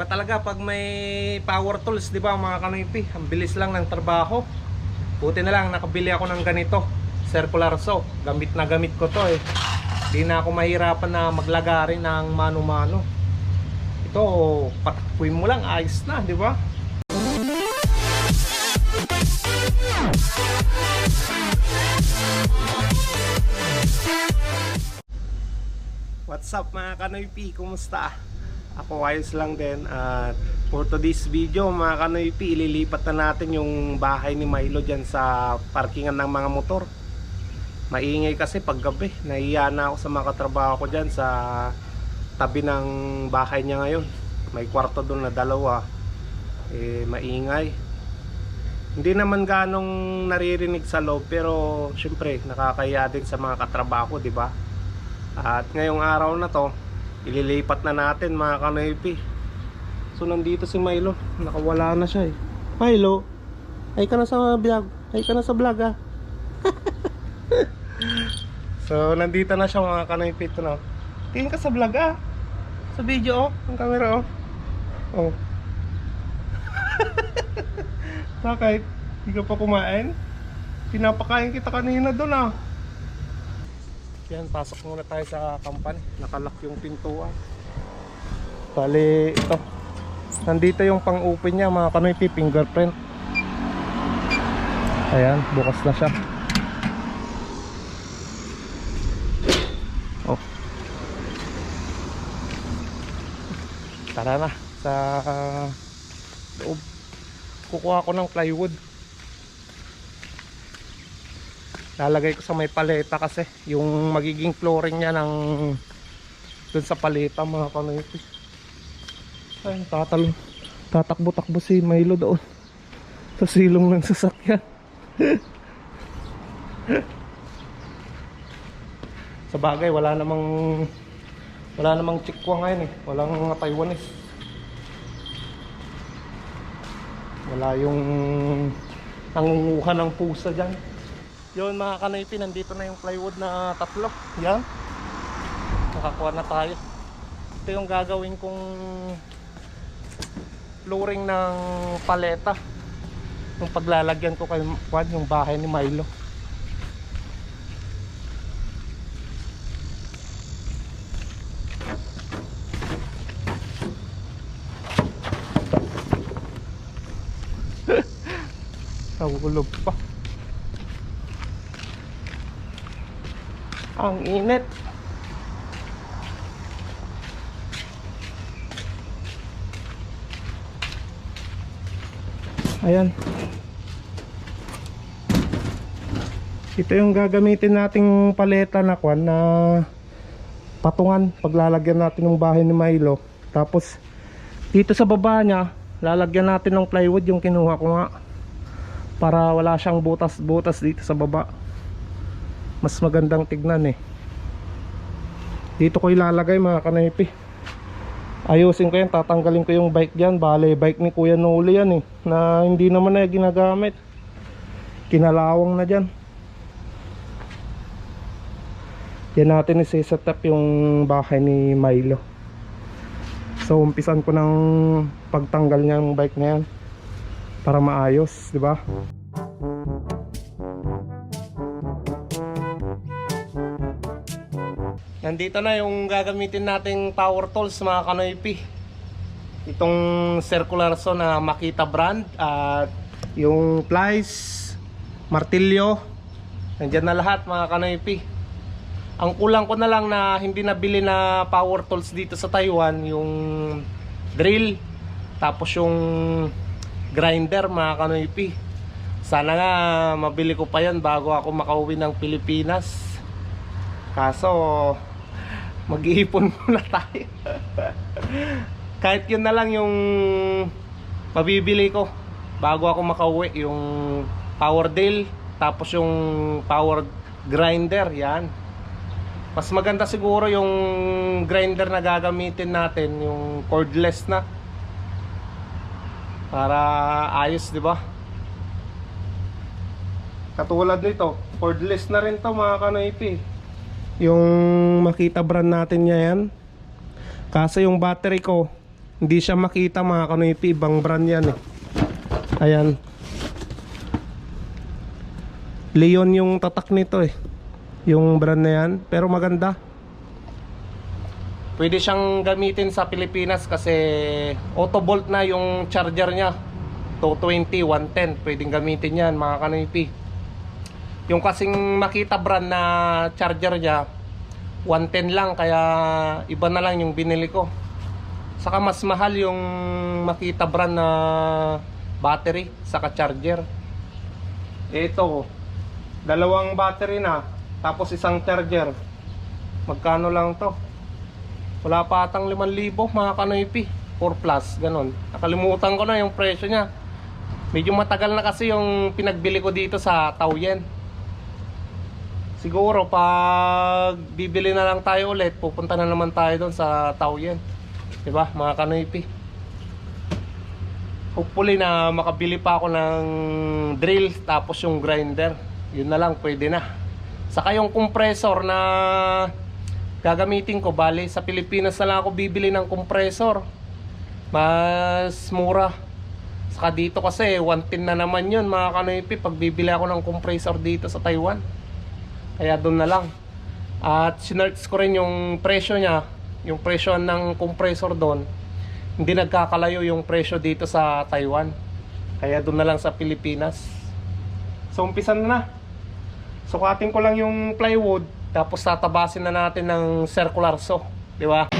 Iba talaga pag may power tools, di ba mga kanoypi? Ang bilis lang ng trabaho. Buti na lang nakabili ako ng ganito. Circular saw. Gamit na gamit ko to eh. Di na ako mahirapan na maglagari ng mano-mano. Ito, patakpuin mo lang, ayos na, di ba? What's up mga kanoypi? Kumusta? Ako ayos lang din. At for today's video mga kanoypi ililipat na natin yung bahay ni Milo dyan sa parkingan ng mga motor. Maingay kasi pag gabi nahiya na ako sa mga katrabaho ko dyan sa tabi ng bahay niya ngayon. May kwarto doon na dalawa. Eh maingay. Hindi naman ganong naririnig sa loob pero syempre nakakaya din sa mga katrabaho di ba? At ngayong araw na to, ililipat na natin mga kanoypi. So nandito si Milo, nakawala na siya eh. Milo, ay ka na sa vlog, ay ka na sa vlog ah. so nandito na siya mga kanoypi ito na. Tingin ka sa vlog ah. Sa video oh, ang camera oh. Oh. Bakit? Hindi ka pa kumain? Pinapakain kita kanina doon ah. Yan, pasok muna tayo sa company. Nakalak yung pintuan. Bali, ito. Nandito yung pang-open niya, mga kanoy fingerprint. Ayan, bukas na siya. Oh. Tara na sa loob. Kukuha ko ng plywood. Lalagay ko sa may paleta kasi yung magiging flooring niya ng dun sa paleta mga kanoypi ayun tatalo tatakbo-takbo si Milo doon. Sa silong ng sasakyan. Sa bagay wala namang wala namang chikwa ngayon eh. Walang mga Taiwanese. Wala yung nangunguha ng pusa dyan yun mga kanoypi, nandito na yung plywood na tatlo. Yan. Nakakuha na tayo. Ito yung gagawin kong flooring ng paleta. Yung paglalagyan ko kay Juan, yung bahay ni Milo. Nahulog pa. Ang init. Ayan. Ito yung gagamitin nating paleta na kwan na patungan paglalagyan natin ng bahay ni Milo. Tapos dito sa baba niya, lalagyan natin ng plywood yung kinuha ko nga para wala siyang butas-butas dito sa baba mas magandang tignan eh. Dito ko ilalagay mga kanaypi. Ayusin ko yan tatanggalin ko yung bike dyan. Bale bike ni kuya Noli yan eh na hindi naman na ginagamit. Kinalawang na dyan. Yan natin isi-set up yung bahay ni Milo. So umpisan ko ng pagtanggal niya ng bike na yan para maayos di ba Nandito na yung gagamitin nating power tools mga kanoypi. Itong circular saw na Makita brand at yung plies, martilyo, nandyan na lahat mga kanoypi. Ang kulang ko na lang na hindi nabili na power tools dito sa Taiwan, yung drill, tapos yung grinder mga kanoypi. Sana nga mabili ko pa yan bago ako makauwi ng Pilipinas. Kaso mag-iipon muna tayo. Kahit yun na lang yung mabibili ko bago ako makauwi yung power drill tapos yung power grinder yan. Mas maganda siguro yung grinder na gagamitin natin yung cordless na. Para ayos di ba? Katulad nito cordless na rin to mga kanoipi yung makita brand natin niya yan kaso yung battery ko Hindi siya makita mga kanoypi. Ibang brand yan eh. Ayan. Leon yung tatak nito eh. Yung brand na yan. Pero maganda. Pwede siyang gamitin sa Pilipinas kasi auto bolt na yung charger niya. 220, 110. Pwedeng gamitin yan mga kanoypi. Yung kasing makita brand na charger niya, 110 lang kaya iba na lang yung binili ko. Saka mas mahal yung makita brand na battery saka charger. Ito, dalawang battery na tapos isang charger. Magkano lang to? Wala pa atang 5,000 mga kanoypi. 4 plus, ganun. Nakalimutan ko na yung presyo niya. Medyo matagal na kasi yung pinagbili ko dito sa Tauyen. Siguro pag bibili na lang tayo ulit, pupunta na naman tayo doon sa Tauyen. 'Di ba, mga kanoypi? Hopefully na makabili pa ako ng drill tapos yung grinder. Yun na lang, pwede na. Saka yung compressor na gagamitin ko, bali sa Pilipinas na lang ako bibili ng compressor. Mas mura. Saka dito kasi 110 na naman yun mga kanoypi pag bibili ako ng compressor dito sa Taiwan. Kaya doon na lang. At sinerch ko rin yung presyo niya, yung presyo ng compressor doon. Hindi nagkakalayo yung presyo dito sa Taiwan. Kaya doon na lang sa Pilipinas. So umpisan na. Sukatin ko lang yung plywood tapos tatabasin na natin ng circular saw, di ba?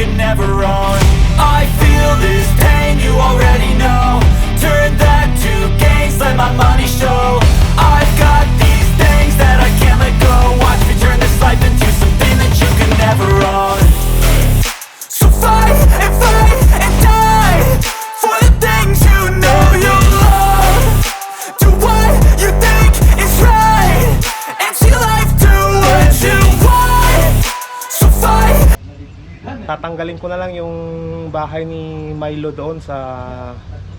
could never run ko na lang yung bahay ni Milo doon sa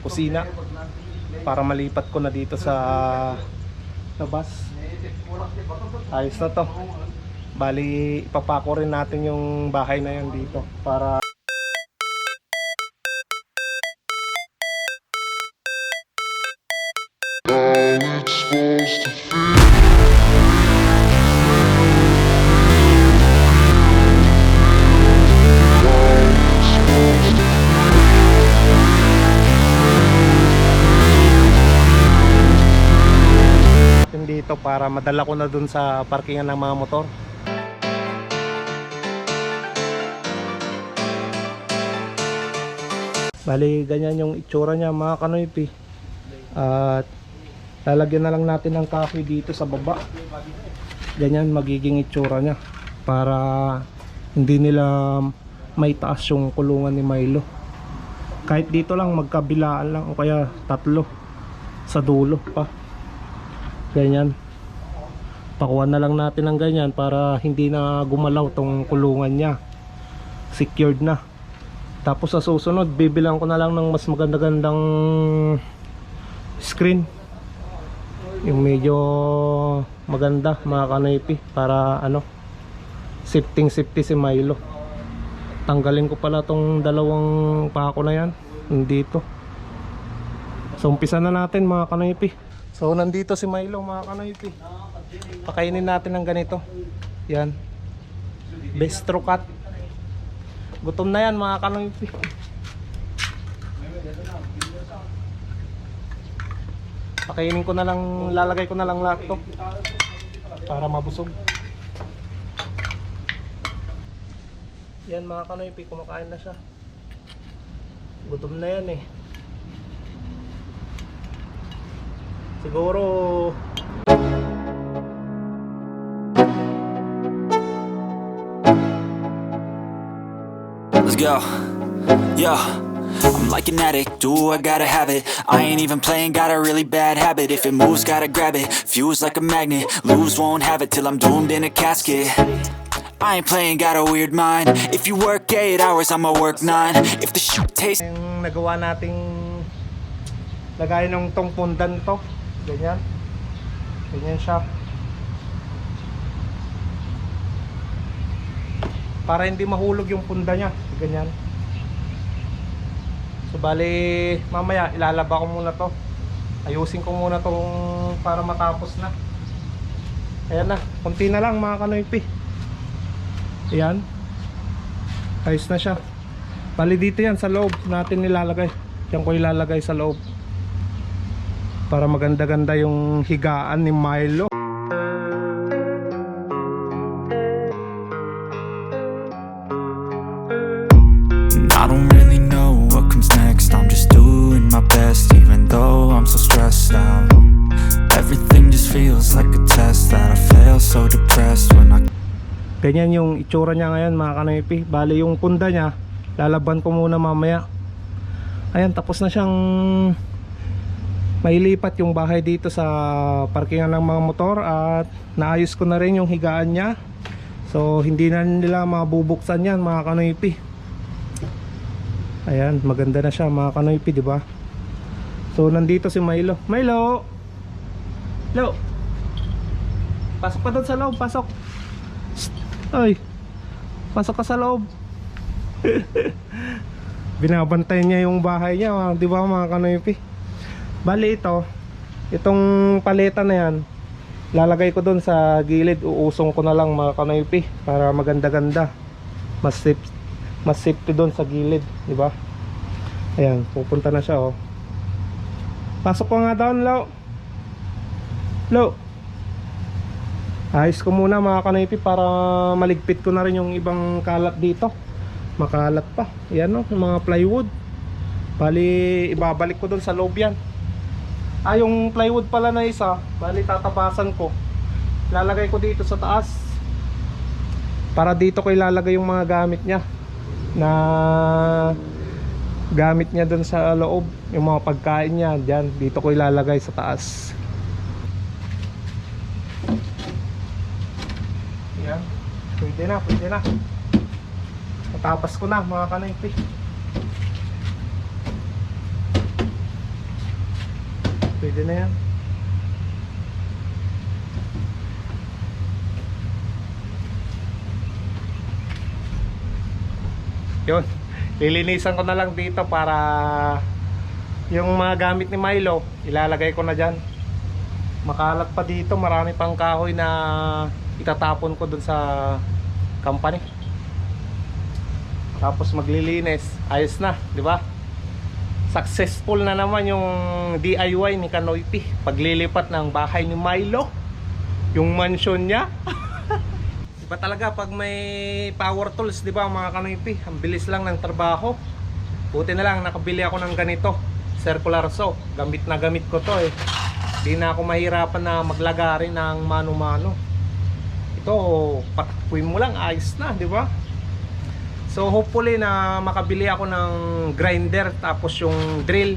kusina para malipat ko na dito sa labas ayos na to. Bali ipapako rin natin yung bahay na yun dito para natin dito para madala ko na dun sa parkingan ng mga motor Bali, ganyan yung itsura niya mga kanoypi. At lalagyan na lang natin ng kahoy dito sa baba. Ganyan magiging itsura niya para hindi nila may taas yung kulungan ni Milo. Kahit dito lang magkabilaan lang o kaya tatlo sa dulo pa. Ganyan. Pakuha na lang natin ng ganyan para hindi na gumalaw tong kulungan niya. Secured na. Tapos sa susunod, bibilang ko na lang ng mas maganda-gandang screen. Yung medyo maganda, mga kanoypi, para ano, sifting safety si Milo. Tanggalin ko pala tong dalawang pako na yan, dito. So umpisa na natin mga kanoypi. So nandito si Milo mga kanoypi. Pakainin natin ng ganito. Yan. Bistro cut. Gutom na yan mga kanoypi. Pakainin ko na lang, lalagay ko na lang lahat to para mabusog. Yan mga kanoypi, kumakain na siya. Gutom na yan eh. Siguro. Let's go. Yo. I'm like an addict, do I gotta have it? I ain't even playing, got a really bad habit. If it moves, gotta grab it, fuse like a magnet. Lose, won't have it till I'm doomed in a casket. I ain't playing, got a weird mind. If you work 8 hours, I'ma work 9 If the shoot tastes yung nagawa nating lagay ng tong pundan to. Ganyan. Ganyan siya. Para hindi mahulog yung punda niya. Ganyan. So bali mamaya ilalaba ko muna to. Ayusin ko muna tong para matapos na. Ayan na, konti na lang mga kanoypi. Ayan. Ayos na siya. Bali dito yan sa loob natin nilalagay. Diyan ko ilalagay sa loob. Para maganda-ganda yung higaan ni Milo. I don't really know what comes next I'm just doing my best even though I'm so stressed out Everything just feels like a test that I fail so depressed when I Ganyan yung itsura niya ngayon mga kanoypi. Bali yung punda niya, lalaban ko muna mamaya. Ayan, tapos na siyang mailipat yung bahay dito sa parkingan ng mga motor at naayos ko na rin yung higaan niya. So hindi na nila mabubuksan yan mga kanoypi. Ayan, maganda na siya mga kanoypi, ba? So nandito si Milo. Milo! Milo! Pasok pa doon sa loob, pasok. Ay, pasok ka sa loob. Binabantay niya yung bahay niya, di ba mga kanoypi? Bali ito, itong paleta na yan, lalagay ko doon sa gilid, uusong ko na lang mga kanoypi para maganda-ganda. Mas safe, mas safety doon sa gilid, di ba? Ayan, pupunta na siya oh. Pasok ko nga doon, Lo. Lo. Ayos ko muna mga kanipi para maligpit ko na rin yung ibang kalat dito. Makalat pa. Yan o, yung mga plywood. Bali, ibabalik ko doon sa loob yan. Ah, yung plywood pala na isa, bali tatapasan ko. Lalagay ko dito sa taas. Para dito ko ilalagay yung mga gamit niya. Na gamit niya doon sa loob. Yung mga pagkain niya, dyan. Dito ko ilalagay sa taas. Yan. Pwede na, pwede na. Matapas ko na mga kanaypi. Pwede na yan. Yun. Lilinisan ko na lang dito para yung mga gamit ni Milo, ilalagay ko na dyan. Makalat pa dito, marami pang kahoy na itatapon ko dun sa company. Tapos maglilinis, ayos na, di ba? Successful na naman yung DIY ni Kanoypi. Paglilipat ng bahay ni Milo, yung mansion niya. Iba talaga pag may power tools, di ba mga Kanoypi? Ang bilis lang ng trabaho. Buti na lang nakabili ako ng ganito, circular saw. Gamit na gamit ko to eh. Di na ako mahirapan na maglagari ng mano-mano ito patakpuin mo lang ayos na di ba so hopefully na makabili ako ng grinder tapos yung drill.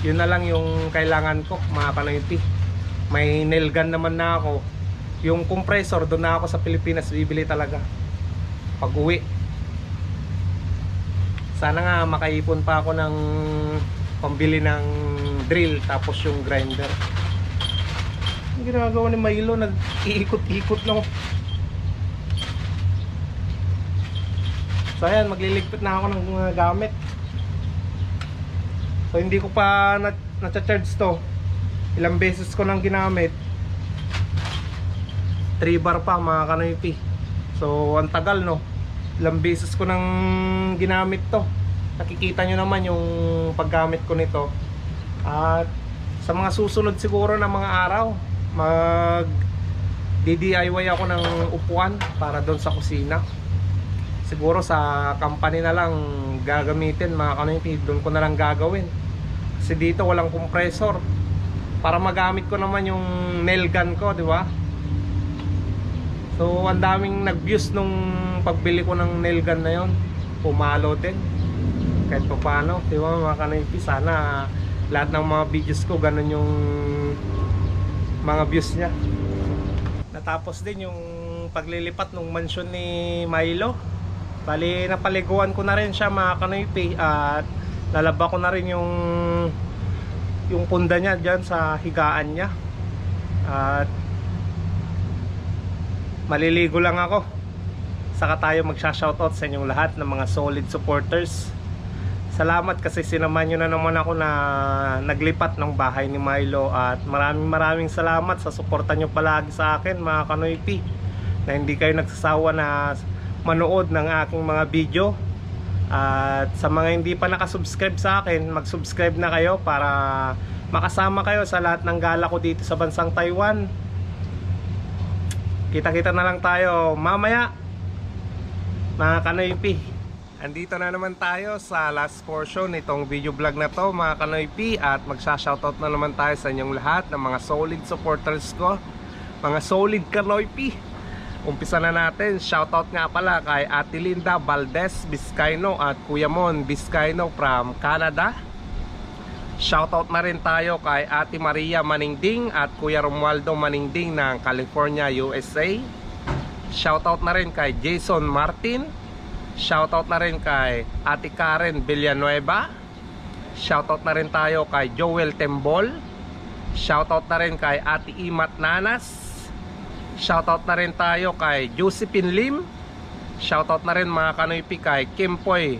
Yun na lang yung kailangan ko mga kanoyti may nail gun naman na ako. Yung compressor doon na ako sa Pilipinas bibili talaga. Pag uwi. Sana nga makaipon pa ako ng pambili ng drill tapos yung grinder. Ang ginagawa ni Milo, nag-iikot-ikot lang. So ayan, magliligpit na ako ng mga gamit. So hindi ko pa na na-charge to. Ilang beses ko nang ginamit. 3 bar pa mga kanoypi. So ang tagal no. Ilang beses ko nang ginamit to. Nakikita nyo naman yung paggamit ko nito. At sa mga susunod siguro na mga araw, mag DIY ako ng upuan para doon sa kusina siguro sa company na lang gagamitin mga kanoypi doon ko na lang gagawin. Kasi dito walang compressor. Para magamit ko naman yung nail gun ko di ba? So ang daming nag-views nung pagbili ko ng nail gun na yon pumalo din. Kahit pa paano di ba mga kanoypi sana lahat ng mga videos ko ganun yung mga views niya. Natapos din yung paglilipat ng mansyon ni Milo bali napaliguan ko na rin siya mga kanoypi at lalaba ko na rin yung yung punda niya dyan sa higaan niya. At maliligo lang ako. Saka tayo magsha-shoutout sa inyong lahat ng mga solid supporters. Salamat kasi sinaman nyo na naman ako na naglipat ng bahay ni Milo. At maraming maraming salamat sa suporta nyo palagi sa akin mga kanoypi na hindi kayo nagsasawa na manood ng aking mga video. At sa mga hindi pa nakasubscribe sa akin mag-subscribe na kayo para makasama kayo sa lahat ng gala ko dito sa bansang Taiwan. Kita-kita na lang tayo mamaya mga kanoypi. Andito na naman tayo sa last portion nitong video vlog na to mga kanoypi. At magsha-shoutout na naman tayo sa inyong lahat ng mga solid supporters ko. Mga solid kanoypi Umpisa na natin, shoutout nga pala kay Ate Linda Valdez Vizcaino at Kuya Mon Vizcaino from Canada. Shoutout na rin tayo kay Ate Maria Maningding at Kuya Romualdo Maningding ng California, USA Shoutout na rin kay Jason Martin. Shoutout na rin kay Ate Karen Villanueva. Shoutout na rin tayo kay Joel Tembol. Shoutout na rin kay Ate Imat Nanas Shoutout na rin tayo kay Josephine Lim. Shoutout na rin mga kanoypi kay Kimpoy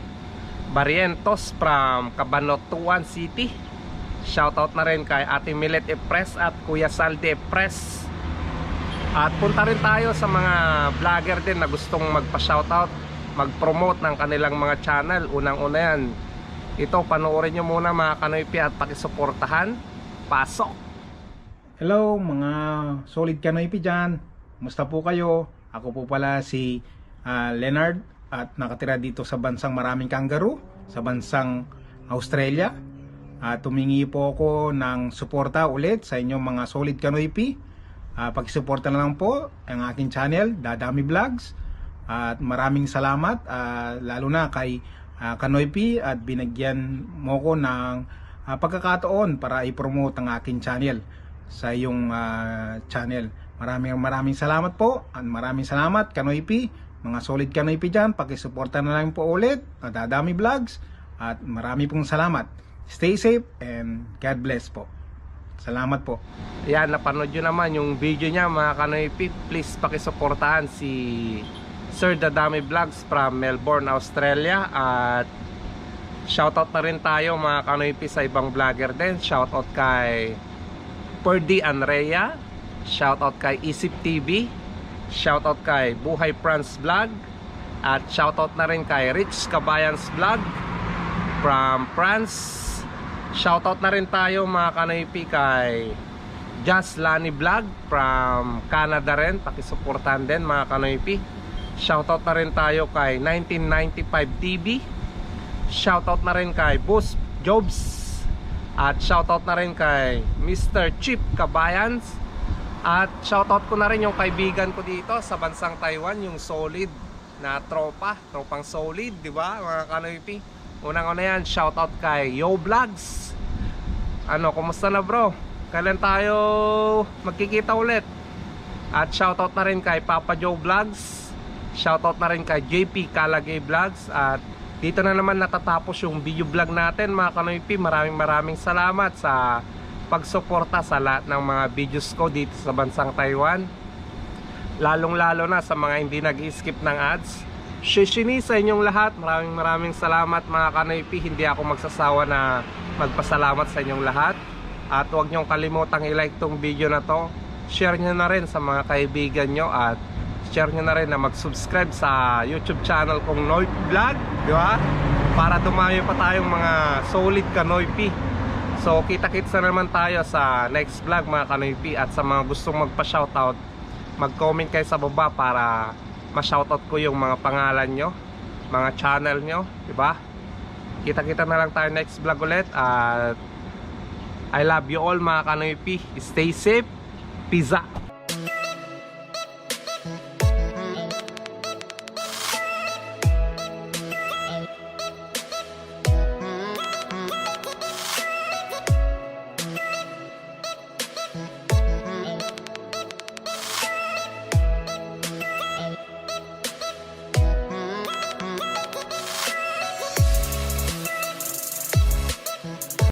Barrientos from Cabanatuan City. Shoutout na rin kay Ate Milet Epres at Kuya Salde Epres. At punta rin tayo sa mga vlogger din na gustong magpa-shoutout Mag-promote ng kanilang mga channel. Unang-una yan. Ito panoorin nyo muna mga kanoypi at pakisuportahan. Pasok! Hello mga solid kanoypi dyan. Musta po kayo? Ako po pala si ah, Leonard at nakatira dito sa bansang maraming kangaroo, sa bansang Australia. At tumingi po ako ng suporta ulit sa inyong mga solid kanoypi. Uh, Pagsuporta na lang po ang aking channel, Dadami Vlogs. At maraming salamat ah, lalo na kay ah, Kanoypi at binagyan mo ko ng ah, pagkakataon para i-promote ang aking channel sa iyong ah, channel. Maraming maraming salamat po at maraming salamat Kanoypi, mga solid Kanoypi dyan. Pakisuporta na lang po ulit at Dadami Vlogs at marami pong salamat. Stay safe and God bless po. Salamat po. Yan, napanood nyo naman yung video niya mga kanoypi. Please pakisuportahan si Sir Dadami Vlogs from Melbourne, Australia. At shoutout na rin tayo mga kanoypi sa ibang vlogger din. Shoutout kay Perdi Anrea. Shoutout kay Isip TV. Shoutout kay Buhay France Vlog. At shoutout na rin kay Rich Kabayans Vlog from France. Shoutout na rin tayo mga kanoypi kay Just Lani Vlog from Canada rin. Pakisuportahan din mga kanoypi. Shoutout na rin tayo kay 1995 TV. Shoutout na rin kay Boss Jobs. At shoutout na rin kay Mr. Chip Kabayans. At shoutout ko na rin yung kaibigan ko dito sa bansang Taiwan, yung solid na tropa, tropang solid, di ba mga kanoypi? Unang-una yan, shoutout kay Yo Vlogs. Ano, kumusta na bro? Kailan tayo magkikita ulit? At shoutout na rin kay Papa Joe Vlogs. Shoutout na rin kay JP Kalagay Vlogs. At dito na naman natatapos yung video vlog natin mga kanoypi. Maraming maraming salamat sa pagsuporta sa lahat ng mga videos ko dito sa bansang Taiwan. Lalong lalo na sa mga hindi nag-skip ng ads. Shishini sa inyong lahat. Maraming maraming salamat mga kanoypi. Hindi ako magsasawa na magpasalamat sa inyong lahat. At huwag niyong kalimutang i-like tong video na to. Share nyo na rin sa mga kaibigan nyo at share nyo na rin na mag-subscribe sa YouTube channel kong Noy Vlog, di ba? Para dumami pa tayong mga solid kanoypi. So kita-kits na naman tayo sa next vlog mga kanoypi at sa mga gustong magpa-shoutout, mag-comment kayo sa baba para ma-shoutout ko yung mga pangalan nyo mga channel nyo, di ba? Kita-kita na lang tayo next vlog ulit at I love you all mga Kanoy P. Stay safe. Pizza.